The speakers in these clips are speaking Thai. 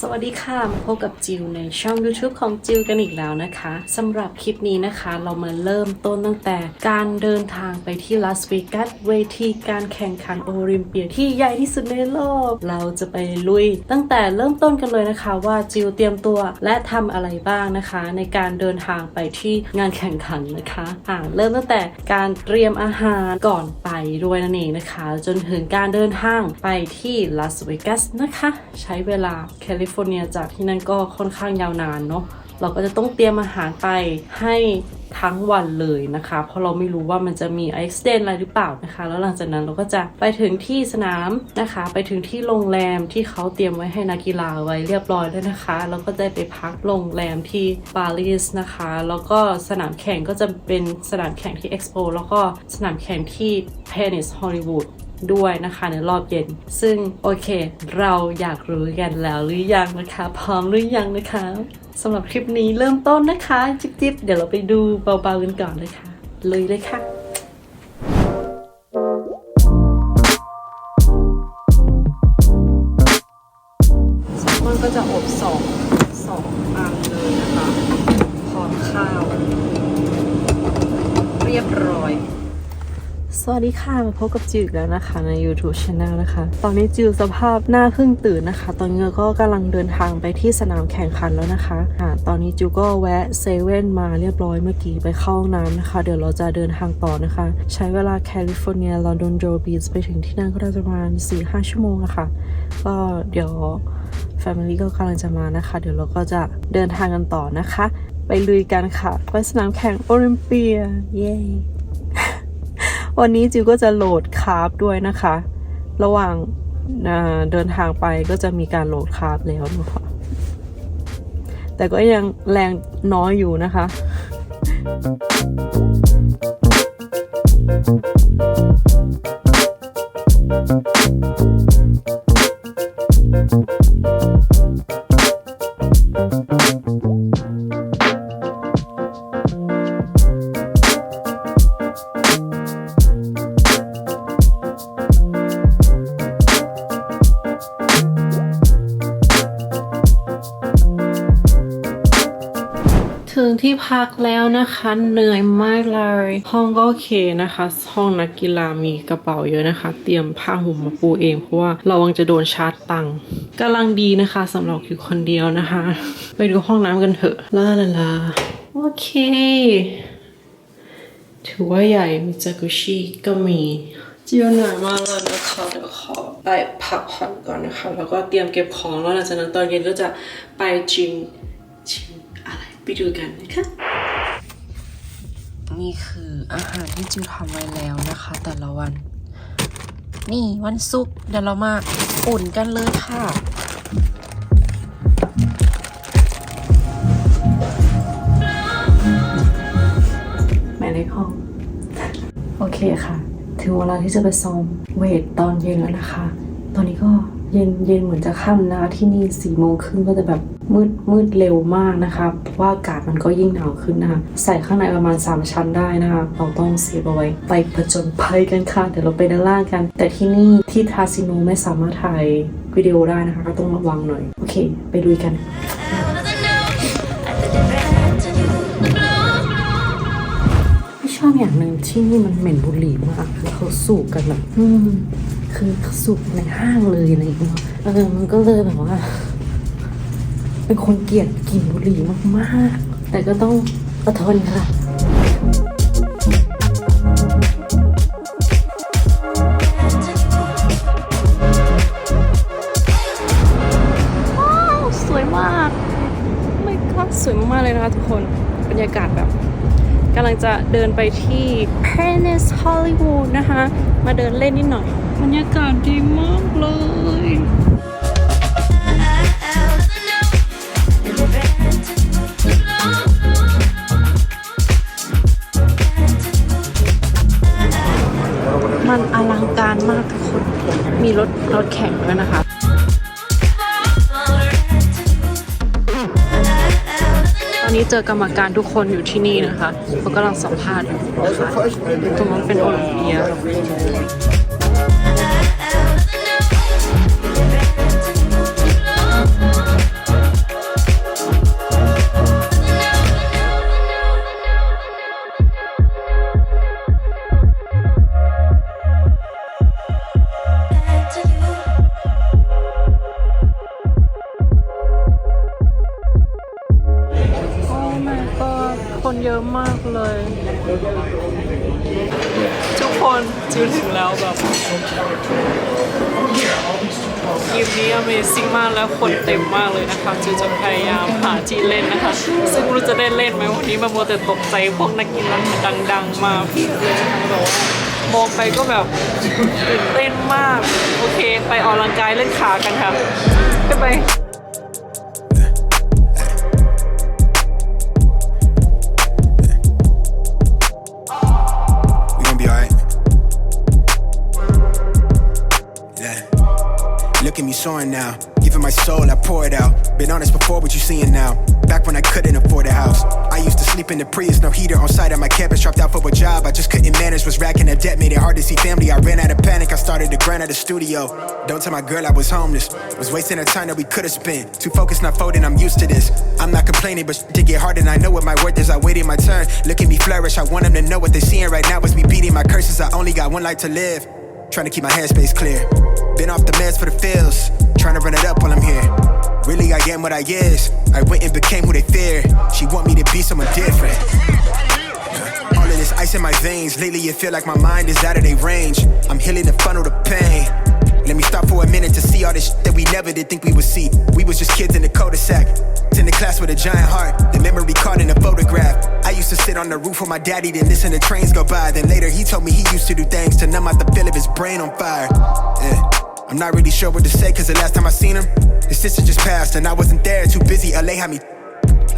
สวัสดีค่ะ มาพบกับจิวในช่อง YouTube ของจิวกันอีกแล้วนะคะสำหรับคลิปนี้นะคะ เรามาเริ่มต้นตั้งแต่การเดินทางไปที่ลาสเวกัสเวทีการแข่งขันโอลิมเปียที่ใหญ่ที่สุดในโลก เราจะไปลุย ตั้งแต่เริ่มต้นกันเลยนะคะ ว่าจิวเตรียมตัวและทำอะไรบ้างนะคะ ในการเดินทางไปที่งานแข่งขันนะคะอ่าเริ่มตั้งแต่การเตรียมอาหารก่อนไปด้วยนั่นเองนะคะ จนถึงการเดินทางไปที่ลาสเวกัสนะคะ ใช้เวลาแค่ลิฟอร์เนียจากที่นั่นก็ค่อนข้างยาวนานเนาะเราก็จะต้องเตรียมอาหารไปให้ทั้งวันเลยนะคะ เพราะเราไม่รู้ว่ามันจะมีอุบิเหตุอะไรหรือเปล่านะคะ แล้วหลังจากนั้นเราก็จะไปถึงที่สนามนะคะ ไปถึงที่โรงแรมที่เขาเตรียมไว้ให้นักกีฬาไว้เรียบร้อยแล้วนะคะแล้วก็ได้ไปพักโรงแรมที่ปารีสนะคะ แล้วก็สนามแข่งก็จะเป็นสนามแข่งที่เอ็กซ์โปแล้วก็สนามแข่งที่เพนิสฮอลลีวูด ด้วยนะคะในรอบเย็น ซึ่งโอเค เราอยากรู้กันแล้วหรือยังนะคะ พร้อมหรือยังนะคะสำหรับคลิปนี้เริ่มต้นนะคะ จิ๊บๆเดี๋ยวเราไปดูเบาๆกันก่อนเลยค่ะเลยเลยค่ะแซลมอนก็จะอบสองสองอันเลยนะคะพร้อมข้าว เรียบร้อย สวัสดีค่ะ มาพบกับจิวแล้วนะคะใน YouTube Channel นะคะ ตอนนี้จิวสภาพหน้าเพิ่งตื่นนะคะ ตอนนี้ก็กำลังเดินทางไปที่สนามแข่งขันแล้วนะคะอ่าตอนนี้จิวก็แวะเซเว่นมาเรียบร้อยเมื่อกี้ไปเข้าห้องน้ำนะคะ เดี๋ยวเราจะเดินทางต่อนะคะ ใช้เวลาแคลิฟอร์เนียลอนดอนโจบีชไปถึงที่นั่นก็จะประมาณ 4-5 ชั่วโมงอะค่ะก็เดี๋ยว Family ก็กำลังจะมานะคะ เดี๋ยวเราก็จะเดินทางกันต่อนะคะ ไปลุยกันค่ะ ไปสนามแข่งโอลิมเปียเย้ วันนี้จิวก็จะโหลดคาร์บด้วยนะคะ ระหว่างเดินทางไปก็จะมีการโหลดคาร์บแล้วนะคะแต่ก็ยังแรงน้อยอยู่นะคะ ที่พักแล้วนะคะเหนื่อยมากเลยห้องก็โอเคนะคะ ห้องนักกีฬามีกระเป๋าเยอะนะคะ เตรียมผ้าห่มมาปูเอง เพราะว่าระวังจะโดนชาร์จตังค์กำลังดีนะคะสำหรับอยู่คนเดียวนะคะ ไปดูห้องน้ำกันเถอะลาลาลาโอเค ถือว่าใหญ่มีจากุชิก็มีเจียวหน่อยมากเลยนะคะเดี๋ยวขอไปพักผ่อนก่อนนะคะ แล้วก็เตรียมเก็บของแล้วหลังจากนั้นตอนเย็นก็จะไปจิมจิม ไรไปดูกันนะคะนี่คืออาหารที่จิวทำไว้แล้วนะคะ แต่ละวัน นี่วันศุกร์เดี๋ยวเรามาอุ่นกันเลยค่ะหมายเลขห้อง โอเคค่ะ ถึงเวลาที่จะไปซ้อมเวทตอนเย็นแล้วนะคะ ตอนนี้ก็เย็นเย็นเหมือนจะค่ำนะคะที่นี่สี่โมงครึ่งก็จะแบบ มืดมืดเร็วมากนะคะเพราะว่าอากาศมันก็ยิ่งหนาวขึ้นนะคะใส่ข้างในประมาณ 3 ชั้นได้นะคะเราต้องเซฟเอาไว้ไปผจญภัยกันค่ะเดี๋ยวเราไปด้านล่างกัน แต่ที่นี่ที่คาสิโนไม่สามารถถ่ายวิดีโอได้นะคะ ก็ต้องระวังหน่อย โอเค ไปลุยกันไม่ชอบอย่างหนึ่งที่นี่มันเหม็นบุหรี่มากคือเขาสูบกันแบบอืมคือสูบในห้างเลยอะไรอย่างเงี้ยเออมันก็เลยแบบว่า เป็นคนเกลียดกลิ่นบุหรี่มากๆ แต่ก็ต้องอดทนค่ะว้าวสวยมากไม่ครับสวยมากๆเลยนะคะทุกคนบรรยากาศแบบกำลังจะเดินไปที่ Paris Hollywood นะคะ มาเดินเล่นนิดหน่อย บรรยากาศดีมากเลย เจอกรรมการทุกคนอยู่ที่นี่นะคะเขากำลังสัมภาษณ์อยู่นะคะตรงนั้นเป็นโอลิมเปีย แล้วคนเต็มมากเลยนะคะจิวจะพยายามหาที่เล่นนะคะ ซึ่งไม่รู้จะได้เล่นไหมวันนี้มาโมวแต่ตกใจพวกนักกินร้านดัง ๆ มาพียบเลยนะคะบบว่ามองไปก็แบบตื่นเต้นมาก โอเค ไปออกกำลังกายเล่นขากันค่ะไปไป We gonna be alright. Yeah. Look at me soaring now. Giving my soul, I pour it out. Been honest before, what you seeing now? Back when I couldn't afford a house. I used to sleep in the Prius, no heater on site at my campus. Dropped out for a job, I just couldn't manage. Was racking up debt, made it hard to see family. I ran out of panic, I started to grind at the studio. Don't tell my girl I was homeless. Was wasting the time that we could've spent. Too focused, not folding, I'm used to this. I'm not complaining, but to get hard, and I know what my worth is. I waited my turn. Look at me flourish, I want them to know what they're seeing right now is me beating my curses. I only got one life to live. Trying to keep my headspace clear. Been off the meds for the feels. Trying to run it up while I'm here. Really, I am what I is. I went and became who they fear. She want me to be someone different. All of this ice in my veins. Lately, it feel like my mind is out of their range. I'm healing the funnel to pain. Let me stop for a minute to see all this shit that we never did think we would see. We was just kids in the cul-de-sac. In the class with a giant heart, the memory caught in a photograph. I used to sit on the roof with my daddy, then listen to trains go by. Then later he told me he used to do things to numb out the feel of his brain on fire. Yeah. I'm not really sure what to say, cause the last time I seen him, his sister just passed, and I wasn't there, too busy. LA had me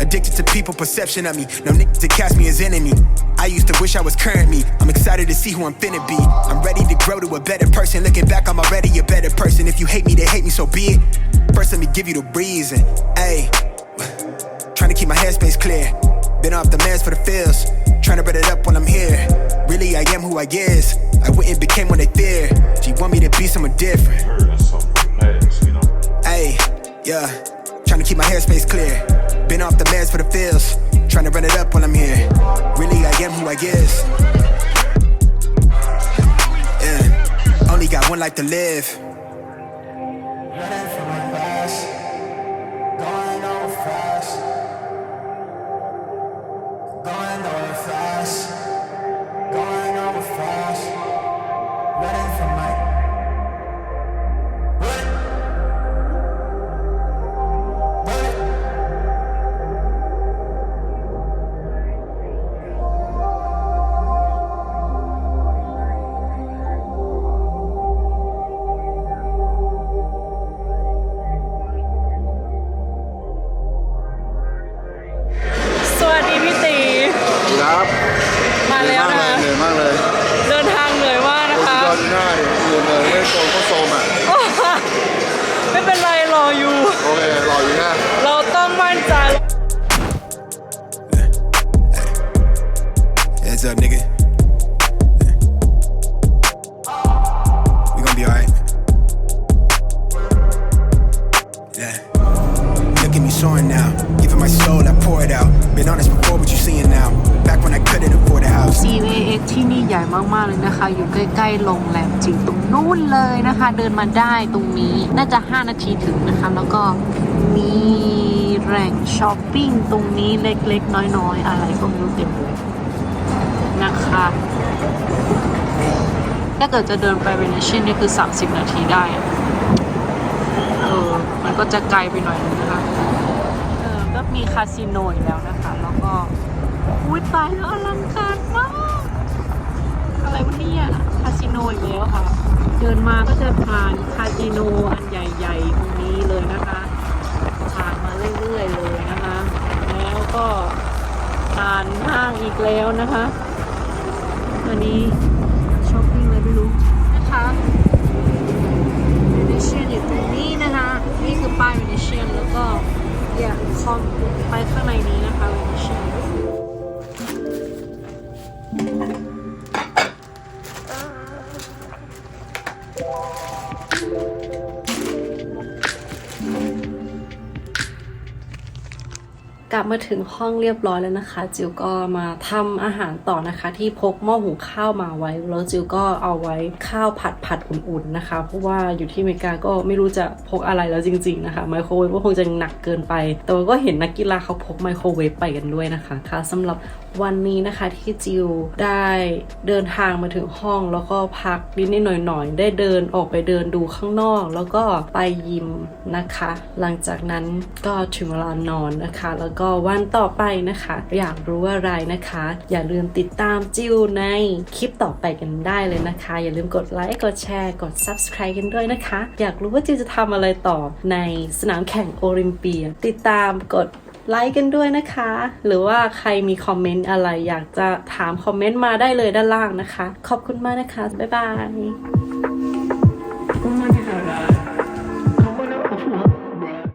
Addicted to people perception of me. No niggas to cast me as enemy. I used to wish I was current me. I'm excited to see who I'm finna be. I'm ready to grow to a better person. Looking back, I'm already a better person. If you hate me, they hate me, so be it. First, let me give you the reason. Ayy, trying to keep my headspace clear. Been off the meds for the feels. Trying to run it up while I'm here. Really, I am who I is. I went and became what they fear. She want me to be someone different. Ayy, yeah. Trying to keep my headspace clear. Been off the meds for the feels. Trying to run it up while I'm here. Really, I am who I is. Yeah. Only got one life to live.. Heads up, nigga. We gonna be alright. Yeah. Look at me soaring now. Giving my soul, I pour it out. Been honest before, what you seeing now? Back when I couldn't afford a house. CVX ที่นี่ใหญ่มากๆเลยนะคะ อยู่ใกล้ๆโรงแรมจิ๋วตรงนู้นเลยนะคะ เดินมาได้ตรงนี้ น่าจะ 5 นาทีถึงนะคะ แล้วก็มีแหล่งช้อปปิ้งตรงนี้เล็กๆ น้อยๆ อะไรก็ไม่รู้เต็มเลย นะคะ ถ้าเกิดจะเดินไปเวนิชียนนี่คือ 30 นาทีได้ เออ มันก็จะไกลไปหน่อยนึงนะคะ เออ ก็มีคาสิโนอีกแล้วนะคะ แล้วก็ อุ้ยตายแล้วอลังการมาก อะไรวะเนี่ยคาสิโนอีกแล้วค่ะ เดินมาก็จะผ่านคาสิโนอันใหญ่ๆตรงนี้เลยนะคะผ่านมาเรื่อยๆเลยนะคะ แล้วก็ผ่านห้างอีกแล้วนะคะ อันนี้ กลับมาถึงห้องเรียบร้อยแล้วนะคะ จิวก็มาทำอาหารต่อนะคะ ที่พกหม้อหุงข้าวมาไว้ แล้วจิวก็เอาไว้ข้าวผัดผัดอุ่นๆนะคะ เพราะว่าอยู่ที่อเมริกาก็ไม่รู้จะพกอะไรแล้วจริง ๆนะคะ ไมโครเวฟก็คงจะหนักเกินไป แต่ว่าก็เห็นนักกีฬาเขาพกไมโครเวฟไปกันด้วยนะคะค่ะสำหรับวันนี้นะคะที่จิวได้เดินทางมาถึงห้องแล้วก็พักนิดๆหน่อยๆได้เดินออกไปเดินดูข้างนอก แล้วก็ไปยิมนะคะ หลังจากนั้นก็ถึงเวลานอนนะคะ แล้วก็ก็วันต่อไปนะคะ อยากรู้อะไรนะคะ อย่าลืมติดตามจิวในคลิปต่อไปกันได้เลยนะคะ อย่าลืมกดไลค์กดแชร์กด subscribe กันด้วยนะคะ อยากรู้ว่าจิวจะทำอะไรต่อในสนามแข่งโอลิมเปีย ติดตามกดไลค์กันด้วยนะคะ หรือว่าใครมีคอมเมนต์อะไร อยากจะถามคอมเมนต์มาได้เลยด้านล่างนะคะ ขอบคุณมากนะคะ บ๊ายบาย